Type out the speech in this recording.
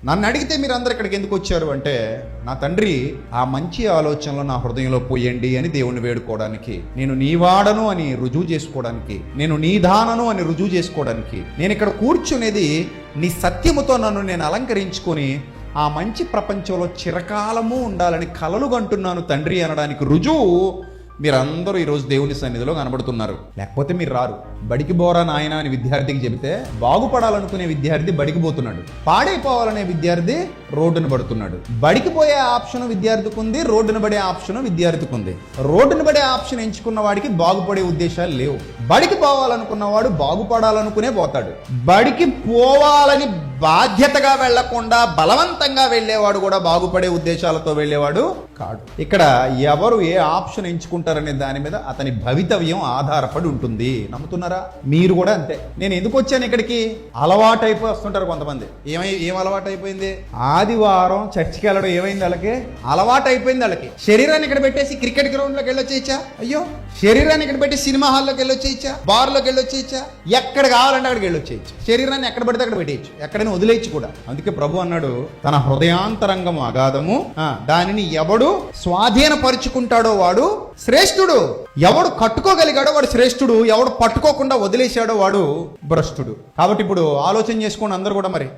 నన్ను అడిగితే మీరు అందరు ఇక్కడికి ఎందుకు వచ్చారు అంటే నా తండ్రి ఆ మంచి ఆలోచనలు నా హృదయంలో పోయండి అని దేవుణ్ణి వేడుకోవడానికి నేను నీ వాడను అని రుజువు చేసుకోవడానికి నేను నీ దానను అని రుజువు చేసుకోవడానికి నేను ఇక్కడ కూర్చునేది నీ సత్యముతో నన్ను నేను అలంకరించుకొని ఆ మంచి ప్రపంచంలో చిరకాలము ఉండాలని కలలు కంటున్నాను తండ్రి అనడానికి రుజువు మీరందరూ ఈరోజు దేవుని సన్నిధిలో కనబడుతున్నారు. లేకపోతే మీరు రారు. బడికి బోరా నాయన అని విద్యార్థికి చెబితే బాగుపడాలనుకునే విద్యార్థి బడికి పోతున్నాడు. పాడైపోవాలనే విద్యార్థి రోడ్డును పడుతున్నాడు. బడికి పోయే ఆప్షన్ విద్యార్థికి ఉంది రోడ్డును పడే ఆప్షన్ విద్యార్థికి ఉంది. రోడ్డును పడే ఆప్షన్ ఎంచుకున్న వాడికి బాగుపడే ఉద్దేశాలు లేవు. బడికి పోవాలనుకున్నవాడు బాగుపడాలనుకునే పోతాడు. బడికి పోవాలని బాధ్యతగా వెళ్ళకుండా బలవంతంగా వెళ్ళేవాడు కూడా బాగుపడే ఉద్దేశాలతో వెళ్ళేవాడు కాడు. ఇక్కడ ఎవరు ఏ ఆప్షన్ ఎంచుకుంటారనే దాని మీద అతని భవితవ్యం ఆధారపడి ఉంటుంది. నమ్ముతున్నారా? మీరు కూడా అంతే. నేను ఎందుకు వచ్చాను ఇక్కడికి? అలవాటు అయిపోయి వస్తుంటారు కొంతమంది. ఏమై ఏం అలవాటు అయిపోయింది ఆదివారం చర్చికి వెళ్ళడం ఏమైంది వాళ్ళకి? అలవాటు అయిపోయింది వాళ్ళకి. శరీరాన్ని ఇక్కడ పెట్టేసి క్రికెట్ గ్రౌండ్లోకి వెళ్ళొచ్చేయచ్చా? అయ్యో! శరీరాన్ని ఇక్కడ పెట్టి సినిమా హాల్లోకి వెళ్ళొచ్చేయచ్చా? బార్లోకి వెళ్ళొచ్చేయచ్చా ఎక్కడ కావాలంటే అక్కడికి వెళ్ళొచ్చేయచ్చు శరీరాన్ని ఎక్కడ పడితే అక్కడ పెట్టేయచ్చు. ఎక్కడైనా వదిలేయచ్చు కూడా. అందుకే ప్రభు అన్నాడు తన హృదయాంతరంగము అగాధము దానిని ఎవడు స్వాధీనపరుచుకుంటాడో వాడు శ్రేష్ఠుడు. ఎవడు కట్టుకోగలిగాడో వాడు శ్రేష్ఠుడు. ఎవడు పట్టుకోకుండా వదిలేశాడో వాడు భ్రష్టుడు. కాబట్టి ఇప్పుడు ఆలోచన చేసుకోండి అందరు కూడా మరి.